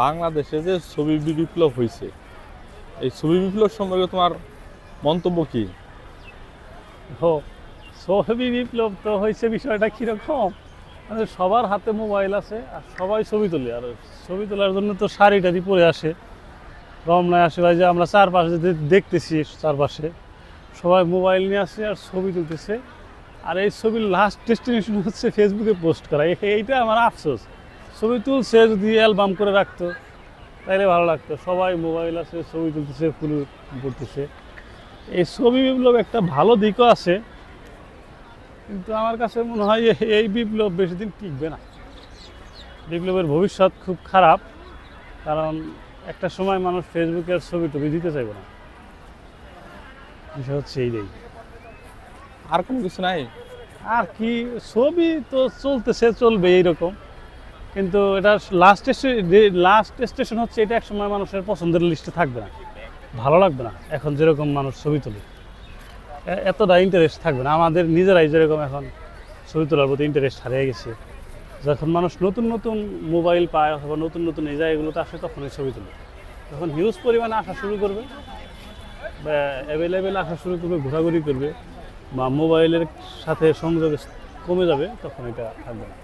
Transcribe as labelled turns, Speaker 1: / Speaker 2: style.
Speaker 1: বাংলাদেশে যে ছবি বিপ্লব হয়েছে, এই ছবি বিপ্লব সম্পর্কে তোমার মন্তব্য কি?
Speaker 2: ও ছবি বিপ্লব তো হয়েছে বিষয়টা কীরকম? মানে সবার হাতে মোবাইল আছে আর সবাই ছবি তোলে। আর ছবি তোলার জন্য তো শাড়ি টাড়ি পরে আসে। রমনায় আসে ভাই যে আমরা চারপাশে দেখতেছি চারপাশে। সবাই মোবাইল নিয়ে আসে আর ছবি তুলতেছে। আর এই ছবির লাস্ট ডেস্টিনেশন হচ্ছে ফেসবুকে পোস্ট করা। এইটা আমার আফসোস। ছবি তুলছে যদি অ্যালবাম করে রাখতো তাইলে ভালো লাগতো। সবাই মোবাইল আছে ছবি তুলতেছে ফুল করতেছে এই ছবি বিপ্লব একটা ভালো দিকও আছে কিন্তু আমার কাছে মনে হয় এই বিপ্লব বেশি দিন টিকবে না। বিপ্লবের ভবিষ্যৎ খুব খারাপ কারণ একটা সময় মানুষ ফেসবুকের ছবি টবি দিতে চাইবে না। বিষয় হচ্ছে এইটাই
Speaker 1: আর কোনো কিছু নাই?
Speaker 2: আর কি ছবি তো চলতেছে চলবে এইরকম। কিন্তু এটা লাস্ট লাস্ট স্টেশন হচ্ছে এটা এক সময় মানুষের পছন্দের লিস্টে থাকবে না। ভালো লাগবে না, এখন যেরকম মানুষ ছবি তোলে। এতটা ইন্টারেস্ট থাকবে না। আমাদের নিজেরাই যেরকম এখন ছবি তোলার প্রতি ইন্টারেস্ট হারিয়ে গেছে। যখন মানুষ নতুন নতুন মোবাইল পায় অথবা নতুন নতুন এই জায়গাগুলোতে আসে, তখনই ছবি তোলে। তখন হিউজ পরিমাণে আসা শুরু করবে, বা অ্যাভেলেবেল আসা শুরু করবে, ঘোরাঘুরি করবে, বা মোবাইলের সাথে সংযোগ কমে যাবে, তখন এটা থাকবে না।